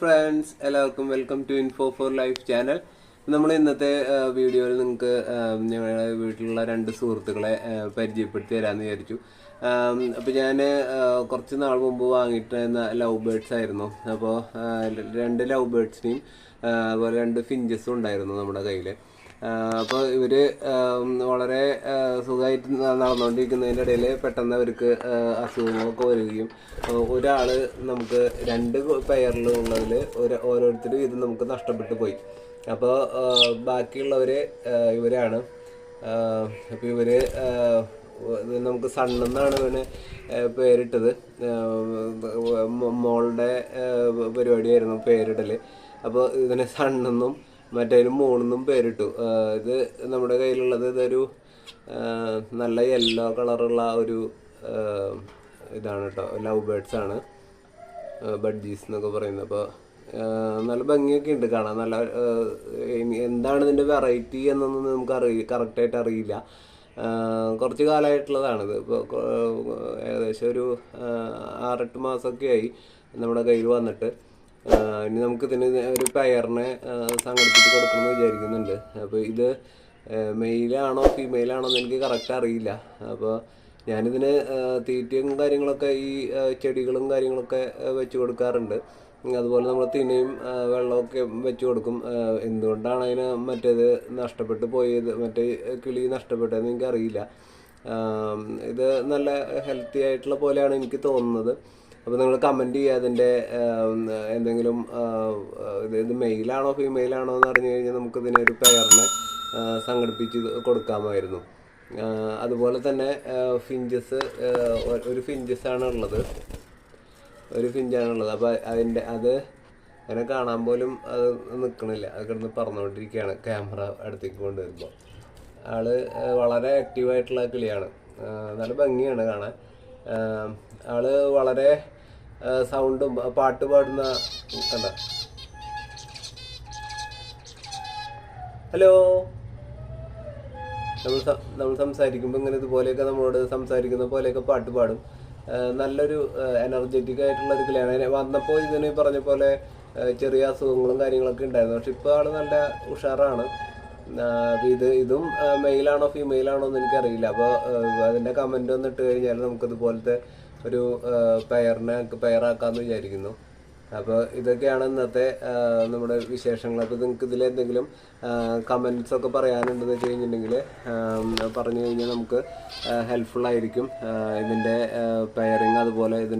Friends എല്ലാവർക്കും welcome to info for life channel നമ്മൾ ഇന്നത്തെ വീഡിയോയിൽ നിങ്ങൾക്ക് ഞങ്ങളുടെ വീട്ടിലുള്ള രണ്ട് സുഹൃത്തുക്കളെ പരിചയപ്പെടുത്തി തരാമെന്ന് വിചാരിച്ചു. അപ്പോൾ ഞാൻ കുറച്ച് നാൾ മുമ്പ് വാങ്ങിയിട്ടുന്ന ലവ് ബേർഡ്സ് ആയിരുന്നു. അപ്പോൾ രണ്ട് ലവ് ബേർഡ്സിനെയും അതുപോലെ രണ്ട് ഫിഞ്ചസും ഉണ്ടായിരുന്നു നമ്മുടെ കയ്യിൽ അപ്പോൾ ഇവർ വളരെ സുഖമായിട്ട് നടന്നുകൊണ്ടിരിക്കുന്നതിന്റെ ഇടയിൽ പെട്ടെന്ന് അവർക്ക് അസുഖങ്ങളൊക്കെ വരികയും ഒരാൾ നമുക്ക് രണ്ട് പെയറിലുള്ളതിൽ ഒരു ഓരോരുത്തരും ഇത് നമുക്ക് നഷ്ടപ്പെട്ടു പോയി. അപ്പോൾ ബാക്കിയുള്ളവർ ഇവരാണ്. അപ്പോൾ ഇവർ നമുക്ക് സണ്ണെന്നാണ് ഇവന് പേരിട്ടത്. മോളുടെ പരിപാടിയായിരുന്നു പേരിടൽ അപ്പോൾ ഇതിനെ സണ്ണെന്നും മറ്റേതിന് മൂണെന്നും പേരിട്ടു. ഇത് നമ്മുടെ കയ്യിലുള്ളത് ഇതൊരു നല്ല യെല്ലോ കളറുള്ള ഒരു ഇതാണ് കേട്ടോ ലവ് ബേർഡ്സ് ആണ്. ബഡ്ജീസ് എന്നൊക്കെ പറയുന്നത്. അപ്പോൾ നല്ല ഭംഗിയൊക്കെ ഉണ്ട് കാണാൻ. നല്ല എന്താണ് ഇതിന്റെ വെറൈറ്റി എന്നൊന്നും നമുക്ക് അറിയ കറക്റ്റായിട്ട് അറിയില്ല. കുറച്ച് കാലമായിട്ടുള്ളതാണിത് ഇപ്പോൾ ഏകദേശം ഒരു ആറെട്ട് മാസമൊക്കെ ആയി നമ്മുടെ കയ്യിൽ വന്നിട്ട്. ഇനി നമുക്ക് ഇതിന് ഒരു പെയറിനെ സംഘടിപ്പിച്ച് കൊടുക്കണമെന്ന് വിചാരിക്കുന്നുണ്ട്. അപ്പോൾ ഇത് മെയിലാണോ ഫീമെയിലാണോ എന്ന് എനിക്ക് കറക്റ്റ് അറിയില്ല. അപ്പോൾ ഞാനിതിന് തീറ്റയും കാര്യങ്ങളൊക്കെ ഈ ചെടികളും കാര്യങ്ങളൊക്കെ വെച്ച് കൊടുക്കാറുണ്ട്. അതുപോലെ നമ്മൾ തിനയും വെള്ളമൊക്കെ വെച്ച് കൊടുക്കും. എന്തുകൊണ്ടാണ് അതിന് മറ്റേത് നഷ്ടപ്പെട്ടു പോയത്? മറ്റേ കിളി നഷ്ടപ്പെട്ടതെന്ന് എനിക്കറിയില്ല. ഇത് നല്ല ഹെൽത്തി ആയിട്ടുള്ള പോലെയാണ് എനിക്ക് തോന്നുന്നത്. അപ്പോൾ നിങ്ങൾ കമന്റ് ചെയ്യുക അതിന്റെ എന്തെങ്കിലും ഇത് ഇത് മെയിലാണോ ഫീമെയിലാണോ എന്ന് അറിഞ്ഞു കഴിഞ്ഞാൽ നമുക്ക് പെയറിനെ ആ, സംഘടിപ്പിച്ച് കൊടുക്കാമായിരുന്നു. അതുപോലെ തന്നെ ഫിഞ്ചസ് ഒരു ഫിഞ്ചസ് ആണ് ഉള്ളത്. ഒരു ഫിഞ്ചാണ് ഉള്ളത്. അപ്പോൾ അതിന്റെ അത് അങ്ങനെ കാണാൻ പോലും അത് നിൽക്കണില്ല അത് കിടന്ന് പറഞ്ഞുകൊണ്ടിരിക്കുകയാണ് ക്യാമറ അടുത്തേക്ക് കൊണ്ടുവരുമ്പോൾ. ആൾ വളരെ ആക്റ്റീവായിട്ടുള്ള കിളിയാണ്. നല്ല ഭംഗിയാണ് കാണാൻ. ആൾ വളരെ സൗണ്ടും പാട്ട് പാടുന്ന കണ്ട. ഹലോ നമ്മൾ നമ്മൾ സംസാരിക്കുമ്പോൾ ഇങ്ങനെ ഇതുപോലെയൊക്കെ നമ്മളോട് സംസാരിക്കുന്ന പോലെയൊക്കെ പാട്ട് പാടും. നല്ലൊരു എനർജറ്റിക് ആയിട്ടുള്ള ഒരു കിളിയാണ് വന്നപ്പോൾ ഇതിന് പറഞ്ഞ പോലെ ചെറിയ അസുഖങ്ങളും കാര്യങ്ങളൊക്കെ ഉണ്ടായിരുന്നു. പക്ഷെ ഇപ്പോൾ ആൾ നല്ല ഉഷാറാണ്. ഇത് ഇതും മെയിലാണോ ഫീമെയിലാണോ എന്ന് എനിക്കറിയില്ല. അപ്പോൾ അതിന്റെ കമന്റ് ഒന്ന് ഇട്ട് കഴിഞ്ഞാൽ നമുക്ക് ഇതുപോലത്തെ ഒരു പെയറിനെ പെയറാക്കാമെന്ന് വിചാരിക്കുന്നു. അപ്പോൾ ഇതൊക്കെയാണ് ഇന്നത്തെ നമ്മുടെ വിശേഷങ്ങൾ. അപ്പോൾ നിങ്ങൾക്ക് ഇതിൽ എന്തെങ്കിലും കമൻസ് ഒക്കെ പറയാനുണ്ടെന്ന് വെച്ച് കഴിഞ്ഞിട്ടുണ്ടെങ്കിൽ പറഞ്ഞു കഴിഞ്ഞാൽ നമുക്ക് ഹെൽപ്ഫുൾ ആയിരിക്കും. ഇതിന്റെ പെയറിങ് അതുപോലെ ഇതിന്റെ